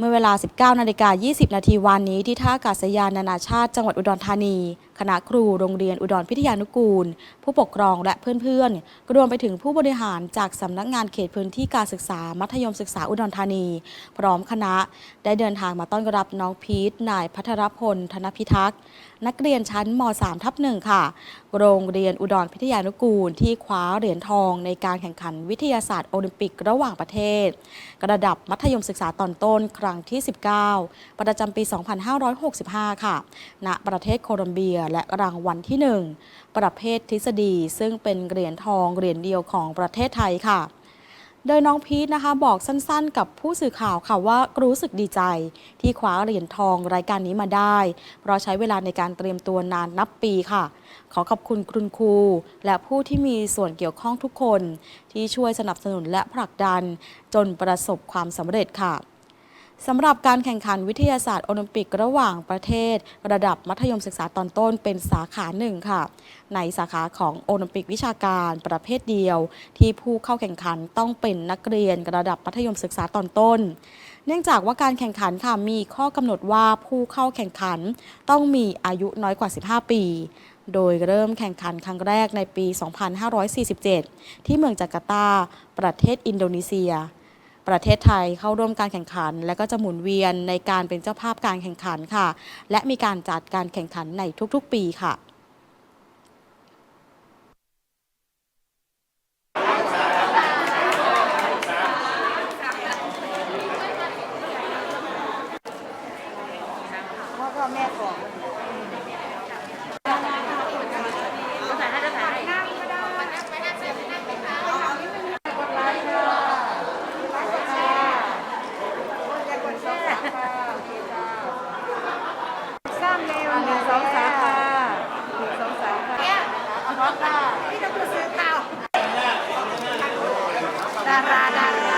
เมื่อเวลา 19นาฬิกา20 นาทีวันนี้ที่ท่าอากาศยานนานาชาติจังหวัดอุดรธานี คณะครูโรงเรียนอุดรพิทยานุกูล ผู้ปกครองและเพื่อนๆรวมไปถึงผู้บริหารจากสำนักงานเขตพื้นที่การศึกษามัธยมศึกษาอุดรธานี พร้อมคณะได้เดินทางมาต้อนรับน้องพีทนายพัทรพล ธนพิทักษ์ นักเรียนชั้นม 3 ทับหนึ่งค่ะ โรงเรียนอุดรพิทยานุกูล ที่คว้าเหรียญทองในการแข่งขันวิทยาศาสตร์โอลิมปิกระหว่างประเทศ ระดับมัธยมศึกษาตอนต้นครั้งที่ 19 ประจำปี 2565 ค่ะ ณ ประเทศโคลอมเบียและรางวัลที่ 1 ประเภททฤษฎี ซึ่งเป็นเหรียญทองเหรียญเดียวของประเทศไทยค่ะ โดยน้องพีทนะคะบอกสั้นๆ กับผู้สื่อข่าวค่ะว่ารู้สึกดีใจ ที่คว้าเหรียญทองรายการนี้มาได้ เพราะใช้เวลาในการเตรียมตัวนานนับปีค่ะ ขอขอบคุณคุณครู และผู้ที่มีส่วนเกี่ยวข้องทุกคน ที่ช่วยสนับสนุนและผลักดัน จนประสบความสำเร็จค่ะ สำหรับการแข่งขันวิทยาศาสตร์โอลิมปิกระหว่างประเทศ ระดับมัธยมศึกษาตอนต้นเป็นสาขาหนึ่งค่ะ ในสาขาของโอลิมปิกวิชาการประเภทเดียว ที่ผู้เข้าแข่งขันต้องเป็นนักเรียนระดับมัธยมศึกษาตอนต้น เนื่องจากว่าการแข่งขันค่ะมีข้อกำหนดว่าผู้เข้าแข่งขันต้องมีอายุน้อยกว่า 15 ปี โดยเริ่มแข่งขันครั้งแรกในปี 2547 ที่เมืองจาการ์ตา ประเทศอินโดนีเซีย ประเทศไทยเข้าร่วมการแข่งขัน และก็จะหมุนเวียนในการเป็นเจ้าภาพการแข่งขันค่ะ และมีการจัดการแข่งขันในทุกๆ ปีค่ะพ่อแม่ขอ ได้อดาราดารา